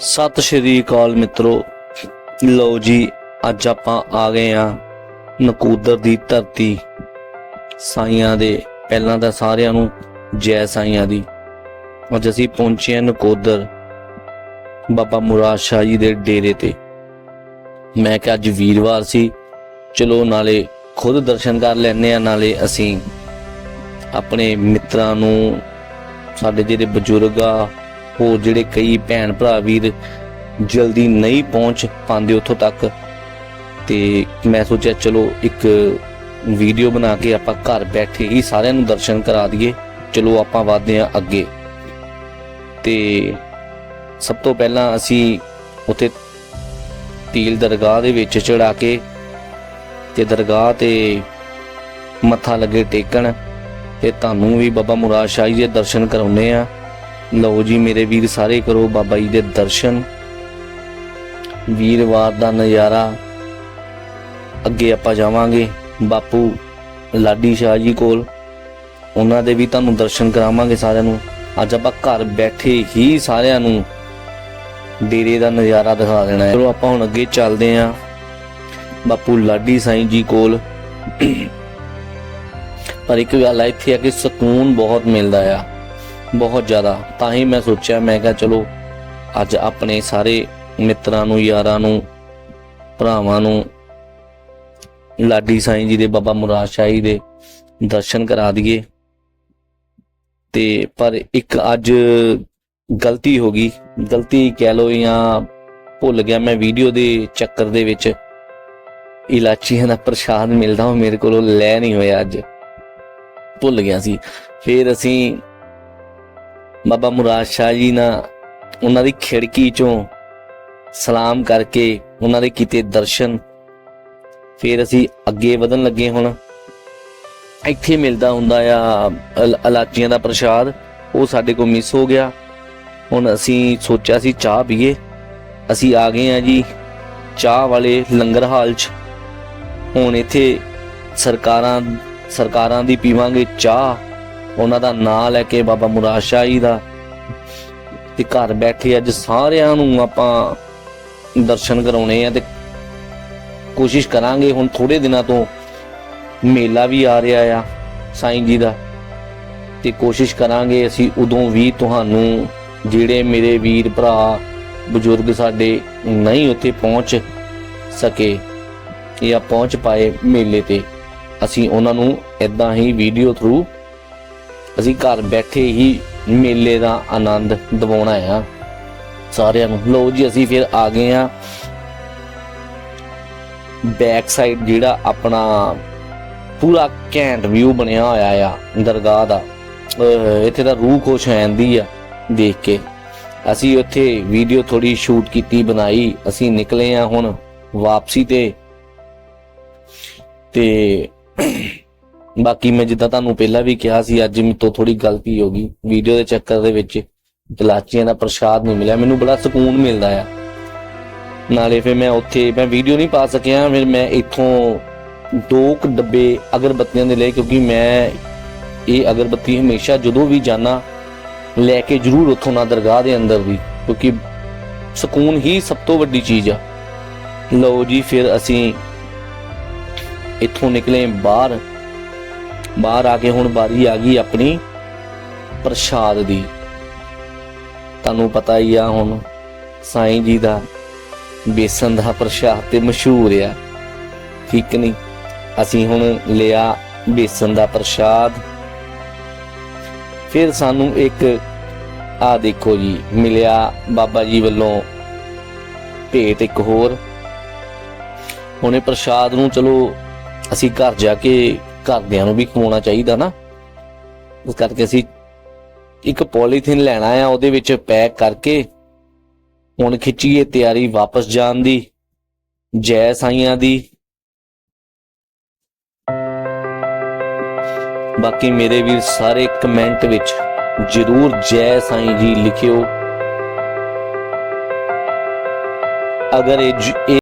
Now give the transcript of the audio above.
ਸਤਿ ਸ਼੍ਰੀ ਅਕਾਲ ਮਿੱਤਰੋ। ਲਓ ਜੀ, ਅੱਜ ਆਪਾਂ ਆ ਗਏ ਆ ਨਕੂਦਰ ਦੀ ਧਰਤੀ। ਸਾਈਆਂ ਦੇ, ਪਹਿਲਾਂ ਤਾਂ ਸਾਰਿਆਂ ਨੂੰ ਜੈ ਸਾਈਆਂ ਦੀ। ਅੱਜ ਅਸੀਂ ਪਹੁੰਚੇ ਹਾਂ ਨਕੋਦਰ ਬਾਬਾ ਮੁਰਾਦ ਸ਼ਾਹ ਜੀ ਦੇ ਡੇਰੇ ਤੇ। ਮੈਂ ਕਿਹਾ ਅੱਜ ਵੀਰਵਾਰ ਸੀ। ਚਲੋ ਨਾਲੇ ਖੁਦ ਦਰਸ਼ਨ ਕਰ ਲੈਣੇ ਆ ਨਾਲੇ ਅਸੀਂ ਆਪਣੇ ਮਿੱਤਰਾਂ ਨੂੰ, ਸਾਡੇ ਜਿਹੜੇ ਬਜ਼ੁਰਗ ਆ ਹੋਰ ਜਿਹੜੇ ਕਈ ਭੈਣ ਭਰਾ ਵੀਰ ਜਲਦੀ ਨਹੀਂ ਪਹੁੰਚ ਪਾਉਂਦੇ ਉੱਥੋਂ ਤੱਕ। ਤੇ ਮੈਂ ਸੋਚਿਆ, ਚਲੋ ਇੱਕ ਵੀਡੀਓ ਬਣਾ ਕੇ ਆਪਾਂ ਘਰ ਬੈਠੇ ਹੀ ਸਾਰਿਆਂ ਨੂੰ ਦਰਸ਼ਨ ਕਰਾ ਦਈਏ। ਚਲੋ ਆਪਾਂ ਵਧਦੇ ਹਾਂ ਅੱਗੇ। ਤੇ ਸਭ ਤੋਂ ਪਹਿਲਾਂ ਅਸੀਂ ਉੱਥੇ ਤੀਲ ਦਰਗਾਹ ਦੇ ਵਿੱਚ ਚੜਾ ਕੇ ਤੇ ਦਰਗਾਹ ਤੇ ਮੱਥਾ ਲੱਗੇ ਟੇਕਣ। ਤੇ ਤੁਹਾਨੂੰ ਵੀ ਬਾਬਾ ਮੁਰਾਦ ਸ਼ਾਹ ਜੀ ਦੇ ਦਰਸ਼ਨ ਕਰਾਉਨੇ ਆ ਲਓ ਜੀ ਮੇਰੇ ਵੀਰ ਸਾਰੇ ਕਰੋ ਬਾਬਾ ਜੀ ਦੇ ਦਰਸ਼ਨ। ਵੀਰਵਾਰ ਦਾ ਨਜ਼ਾਰਾ। ਅੱਗੇ ਆਪਾਂ ਜਾਵਾਂਗੇ ਬਾਪੂ ਲਾਡੀ ਸ਼ਾਹ ਜੀ ਕੋਲ। ਉਹਨਾਂ ਦੇ ਵੀ ਤੁਹਾਨੂੰ ਦਰਸ਼ਨ ਕਰਾਵਾਂਗੇ ਸਾਰਿਆਂ ਨੂੰ। ਅੱਜ ਆਪਾਂ ਘਰ ਬੈਠੇ ਹੀ ਸਾਰਿਆਂ ਨੂੰ ਡੇਰੇ ਦਾ ਨਜ਼ਾਰਾ ਦਿਖਾ ਦੇਣਾ ਹੈ। ਚਲੋ ਆਪਾਂ ਹੁਣ ਅੱਗੇ ਚੱਲਦੇ ਆਂ ਬਾਪੂ ਲਾਡੀ ਸਾਈਂ ਜੀ ਕੋਲ। ਪਰ ਇੱਕ ਗੱਲ ਇੱਥੇ ਆ ਕਿ ਸਕੂਨ ਬਹੁਤ ਮਿਲਦਾ ਆ। ਬਹੁਤ ਜ਼ਿਆਦਾ। ਤਾਂ ਹੀ ਮੈਂ ਸੋਚਿਆ, ਮੈਂ ਕਿਹਾ, ਚਲੋ, ਅੱਜ ਆਪਣੇ ਸਾਰੇ ਮਿੱਤਰਾਂ ਨੂੰ, ਯਾਰਾਂ ਨੂੰ, ਭਰਾਵਾਂ ਨੂੰ, ਲਾਡੀ ਸਾਈਂ ਜੀ ਦੇ, ਬਾਬਾ ਮੁਰਾਦ ਸ਼ਾਹੀ ਦੇ ਦਰਸ਼ਨ ਕਰਾ ਦਈਏ। ਤੇ ਪਰ ਇੱਕ ਅੱਜ ਗਲਤੀ ਹੋ ਗਈ। ਗਲਤੀ ਕਹਿ ਲੋ ਜਾਂ ਭੁੱਲ ਗਿਆ ਮੈਂ ਵੀਡੀਓ ਦੇ ਚੱਕਰ ਦੇ ਵਿੱਚ। ਇਲਾਚੀਆਂ ਦਾ ਪ੍ਰਸ਼ਾਦ ਮਿਲਦਾ ਉਹ ਮੇਰੇ ਕੋਲੋਂ ਲੈ ਨਹੀਂ ਹੋਇਆ ਅੱਜ। ਭੁੱਲ ਗਿਆ ਸੀ। ਫਿਰ ਅਸੀਂ ਬਾਬਾ ਮੁਰਾਦ ਸ਼ਾਹ ਜੀ ਨਾਲ ਉਹਨਾਂ ਦੀ ਖਿੜਕੀ ਚੋਂ ਸਲਾਮ ਕਰਕੇ ਉਹਨਾਂ ਦੇ ਕੀਤੇ ਦਰਸ਼ਨ। ਫਿਰ ਅਸੀਂ ਅੱਗੇ ਵਧਣ ਲੱਗੇ ਹੁਣ। ਇੱਥੇ ਮਿਲਦਾ ਹੁੰਦਾ ਆ ਇਲਾਚੀਆਂ ਦਾ ਪ੍ਰਸ਼ਾਦ। ਉਹ ਸਾਡੇ ਕੋਲ ਮਿਸ ਹੋ ਗਿਆ। ਹੁਣ ਅਸੀਂ ਸੋਚਿਆ ਸੀ ਚਾਹ ਪੀਏ। ਅਸੀਂ ਆ ਗਏ ਆ ਜੀ ਚਾਹ ਵਾਲੇ ਲੰਗਰ ਹਾਲ 'ਚ। ਹੁਣ ਇੱਥੇ ਸਰਕਾਰਾਂ ਸਰਕਾਰਾਂ ਦੀ ਪੀਵਾਂਗੇ ਚਾਹ। ਉਹਨਾਂ ਦਾ ਨਾਂ ਲੈ ਕੇ ਬਾਬਾ ਮੁਰਾਦ ਸ਼ਾਹ ਜੀ ਦਾ ਤੇ ਘਰ ਬੈਠੇ ਅੱਜ ਸਾਰਿਆਂ ਨੂੰ ਆਪਾਂ ਦਰਸ਼ਨ ਕਰਾਉਣੇ ਆ ਤੇ ਕੋਸ਼ਿਸ਼ ਕਰਾਂਗੇ ਹੁਣ ਥੋੜੇ ਦਿਨਾਂ ਤੋਂ ਮੇਲਾ ਵੀ ਆ ਰਿਹਾ ਆ ਸਾਈਂ ਜੀ ਦਾ ਤੇ ਕੋਸ਼ਿਸ਼ ਕਰਾਂਗੇ ਅਸੀਂ ਉਦੋਂ ਵੀ ਤੁਹਾਨੂੰ ਜਿਹੜੇ ਮੇਰੇ ਵੀਰ ਭਰਾ ਬਜ਼ੁਰਗ ਸਾਡੇ ਨਹੀਂ ਉੱਥੇ ਪਹੁੰਚ ਸਕੇ ਜਾਂ ਪਹੁੰਚ ਪਾਏ ਮੇਲੇ ਤੇ, ਅਸੀਂ ਉਹਨਾਂ ਨੂੰ ਇਦਾਂ ਹੀ ਵੀਡੀਓ ਥਰੂ ਅਸੀਂ ਘਰ ਬੈਠੇ ਹੀ ਮੇਲੇ ਦਾ ਆਨੰਦ ਦਿਵਾਉਣਾ ਆ ਸਾਰਿਆਂ ਨੂੰ। ਲਓ ਜੀ, ਅਸੀਂ ਫਿਰ ਆ ਗਏ ਆ ਬੈਕ ਸਾਈਡ ਜਿਹੜਾ ਆਪਣਾ ਪੂਰਾ ਘੈਂਟ ਵਿਊ ਬਣਿਆ ਹੋਇਆ ਆ, ਦਰਗਾਹ ਦਾ। ਅਹ ਇੱਥੇ ਤਾਂ ਰੂਹ ਖੁਸ਼ ਹੋ ਆ ਦੇਖ ਕੇ। ਅਸੀਂ ਉੱਥੇ ਵੀਡੀਓ ਥੋੜੀ ਸ਼ੂਟ ਕੀਤੀ, ਬਣਾਈ। ਅਸੀਂ ਨਿਕਲੇ ਆ ਹੁਣ ਵਾਪਸੀ ਤੇ। ਤੇ ਬਾਕੀ ਮੈਂ ਜਿੱਦਾਂ ਤੁਹਾਨੂੰ ਪਹਿਲਾਂ ਵੀ ਕਿਹਾ ਸੀ, ਅੱਜ ਮੇਰੇ ਤੋਂ ਥੋੜੀ ਗਲਤੀ ਹੋ ਗਈ। ਵੀਡੀਓ ਦੇ ਚੱਕਰ ਦੇ ਵਿੱਚ ਇਲਾਚੀਆਂ ਦਾ ਪ੍ਰਸ਼ਾਦ ਨਹੀਂ ਮਿਲਿਆ। ਮੈਨੂੰ ਬੜਾ ਸਕੂਨ ਮਿਲਦਾ ਆ। ਨਾਲੇ ਫਿਰ ਮੈਂ ਉੱਥੇ, ਮੈਂ ਵੀਡੀਓ ਨਹੀਂ ਪਾ ਸਕਿਆ। ਫਿਰ ਮੈਂ ਇੱਥੋਂ ਦੋ ਕੁ ਡੱਬੇ ਅਗਰਬੱਤੀਆਂ ਦੇ ਲਏ, ਕਿਉਂਕਿ ਮੈਂ ਇਹ ਅਗਰਬੱਤੀ ਹਮੇਸ਼ਾ ਜਦੋਂ ਵੀ ਜਾਣਾ ਲੈ ਕੇ ਜ਼ਰੂਰ ਉੱਥੋਂ ਨਾ ਦਰਗਾਹ ਦੇ ਅੰਦਰ ਵੀ। ਕਿਉਂਕਿ ਸਕੂਨ ਹੀ ਸਭ ਤੋਂ ਵੱਡੀ ਚੀਜ਼ ਆ। ਲਓ ਜੀ, ਫਿਰ ਅਸੀਂ ਇੱਥੋਂ ਨਿਕਲੇ ਬਾਹਰ। ਬਾਹਰ ਆ ਕੇ ਹੁਣ ਵਾਰੀ ਆ ਗਈ ਆਪਣੀ ਪ੍ਰਸ਼ਾਦ ਦੀ। ਤੁਹਾਨੂੰ ਪਤਾ ਹੀ ਆ ਹੁਣ, ਸਾਈਂ ਜੀ ਦਾ ਬੇਸਨ ਦਾ ਪ੍ਰਸ਼ਾਦ ਤੇ ਮਸ਼ਹੂਰ ਆ। ਠੀਕ ਨਹੀਂ? ਅਸੀਂ ਹੁਣ ਲਿਆ ਬੇਸਨ ਦਾ ਪ੍ਰਸ਼ਾਦ। ਫਿਰ ਸਾਨੂੰ ਇੱਕ, ਆ ਦੇਖੋ ਜੀ, ਮਿਲਿਆ ਬਾਬਾ ਜੀ ਵੱਲੋਂ ਭੇਟ ਇੱਕ ਹੋਰ। ਹੁਣੇ ਪ੍ਰਸ਼ਾਦ ਨੂੰ ਚਲੋ ਅਸੀਂ ਘਰ ਜਾ ਕੇ ਘਰਦਿਆਂ ਨੂੰ ਵੀ ਖਵਾਉਣਾ ਚਾਹੀਦਾ ਨਾ। ਇਸ ਕਰਕੇ ਅਸੀਂ ਇੱਕ ਪੋਲੀਥੀਨ ਲੈਣਾ ਆ ਉਹਦੇ ਵਿੱਚ ਪੈਕ ਕਰਕੇ ਹੁਣ ਖਿੱਚੀਏ ਤਿਆਰੀ ਵਾਪਸ ਜਾਣ ਦੀ ਜੈ ਸਾਈਆਂ ਦੀ। ਬਾਕੀ ਮੇਰੇ ਵੀਰ ਸਾਰੇ ਕਮੈਂਟ ਵਿੱਚ ਜਰੂਰ ਜੈ ਸਾਈਂ ਜੀ ਲਿਖਿਓ। ਅਗਰ ਇਹ ਇਹ